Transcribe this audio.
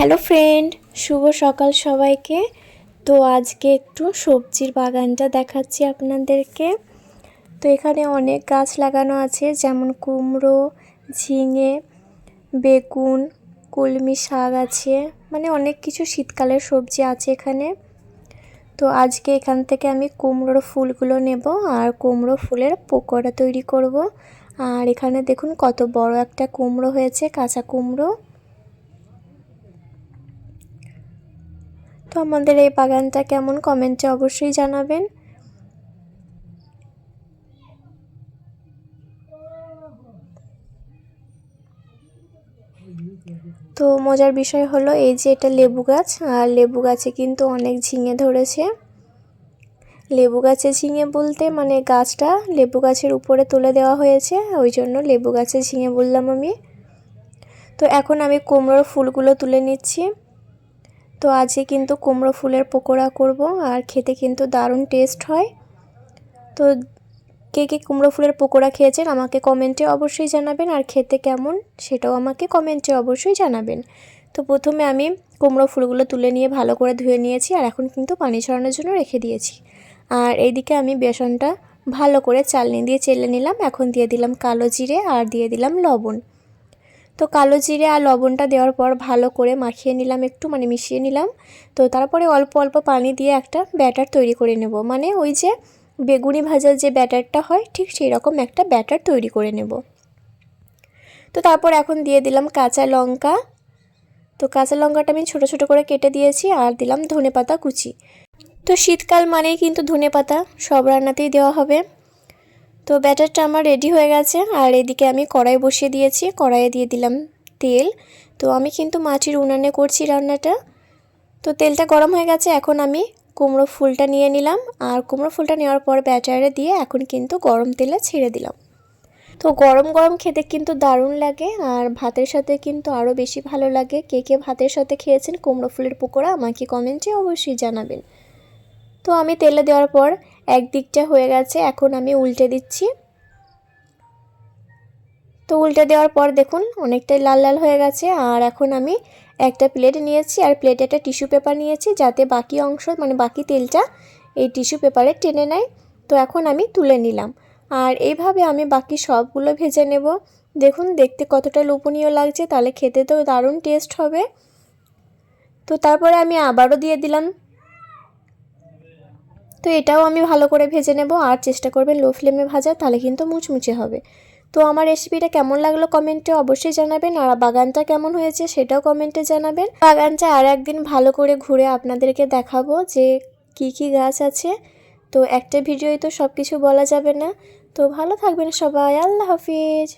Hello friend, শুভ সকাল সবাইকে। তো আজকে একটু সবজির বাগানটা দেখাচ্ছি আপনাদেরকে। তো এখানে অনেক গাছ লাগানো আছে, যেমন কুমড়ো, ঝিঙে, বেগুন, কলমি শাক আছে মানে অনেক কিছু শীতকালের সবজি আছে এখানে। তো আজকে এখান থেকে আমি কুমড়োর ফুলগুলো নেব আর কুমড়ো ফুলের পকোড়া তৈরি করব। আর এখানে দেখুন কত বড় একটা কুমড়ো হয়েছে, কাঁচা কুমড়ো। তো আমাদের এই বাগানটা কেমন? কমেন্টে অবশ্যই জানাবেন। তো মজার বিষয় হলো এই যে এটা লেবু গাছ, আর লেবু গাছে কিন্তু অনেক ঝিঙে ধরেছে। লেবু গাছে ঝিঙে বলতে মানে গাছটা লেবু গাছের উপরে তুলে দেওয়া হয়েছে, ওই জন্য লেবু গাছে ঝিঙে বললাম আমি। তো এখন আমি কুমড়োর ফুলগুলো তুলে নিচ্ছি। তো আজকে কিন্তু কুমড়ো ফুলের পকোড়া করব আর খেতে কিন্তু দারুণ টেস্ট হয়। তো কে কে কুমড়ো ফুলের পকোড়া খেয়েছেন আমাকে কমেন্টে অবশ্যই জানাবেন আর খেতে কেমন সেটাও আমাকে কমেন্টে অবশ্যই জানাবেন। তো প্রথমে আমি কুমড়ো ফুলগুলো তুলে নিয়ে ভালো করে ধুয়ে নিয়েছি আর এখন কিন্তু পানি ছড়ানোর জন্য রেখে দিয়েছি। আর এইদিকে আমি বেসনটা ভালো করে চালনি দিয়ে চেলে নিলাম, এখন দিয়ে দিলাম কালো জিরে আর দিয়ে দিলাম লবণ। তো কালো জিরে আর লবণটা দেওয়ার পর ভালো করে মাখিয়ে নিলাম একটু মানে মিশিয়ে নিলাম। তো তারপরে অল্প অল্প পানি দিয়ে একটা ব্যাটার তৈরি করে নেব। মানে ওই যে বেগুনি ভাজার যে ব্যাটারটা হয়, ঠিক সেই রকম একটা ব্যাটার তৈরি করে নেব। তো তারপর এখন দিয়ে দিলাম কাঁচা লঙ্কা। তো কাঁচা লঙ্কাটা আমি ছোটো ছোটো করে কেটে দিয়েছি আর দিলাম ধনে পাতা কুচি। তো শীতকাল মানেই কিন্তু ধনে পাতা সব রান্নাতেই দেওয়া হবে। তো ব্যাটারটা আমার রেডি হয়ে গেছে, আর এদিকে আমি কড়াই বসিয়ে দিয়েছি, কড়াইয়ে দিয়ে দিলাম তেল। তো আমি কিন্তু মাটির উনানে করছি রান্নাটা। তো তেলটা গরম হয়ে গেছে, এখন আমি কুমড়ো ফুলটা নিয়ে নিলাম, আর কুমড়ো ফুলটা নেওয়ার পর ব্যাটারে দিয়ে এখন কিন্তু গরম তেলে ছেড়ে দিলাম। তো গরম গরম খেতে কিন্তু দারুণ লাগে, আর ভাতের সাথে কিন্তু আরও বেশি ভালো লাগে। কে কে ভাতের সাথে খেয়েছেন কুমড়ো ফুলের পকোড়া আমাকে কমেন্টে অবশ্যই জানাবেন। তো আমি তেলে দেওয়ার পর এক দিকটা হয়ে গেছে, এখন আমি উল্টে দিচ্ছি। তো উল্টে দেওয়ার পর দেখুন, অনেকটাই লাল লাল হয়ে গেছে, আর এখন আমি একটা প্লেট নিয়েছি, আর প্লেটে একটা টিস্যু পেপার নিয়েছি, যাতে বাকি অংশ মানে বাকি তেলটা এই টিস্যু পেপারে টেনে নেয়। তো এখন আমি তুলে নিলাম, আর এইভাবে আমি বাকি সবগুলো ভেজে নেব। দেখুন, দেখতে কতটা লোপনীয় লাগছে, তাহলে খেতে তো দারুণ টেস্ট হবে। তো তারপরে আমি আবারও দিয়ে দিলাম তো এটাও আমি ভালো করে ভেজে নেব আর চেষ্টা করবেন লো ফ্লেমে ভাজা, তাহলে কিন্তু মুচমুচে হবে। তো আমার রেসিপিটা কেমন লাগল কমেন্টে অবশ্যই জানাবেন আর বাগানটা কেমন হয়েছে সেটাও কমেন্টে জানাবেন। বাগানটা আর একদিন ভালো করে ঘুরে আপনাদেরকে দেখাবো যে কি কি গাছ আছে। তো একটা ভিডিওই তো সব কিছু বলা যাবে না। তো ভালো থাকবেন সবাই, আল্লাহ হাফিজ।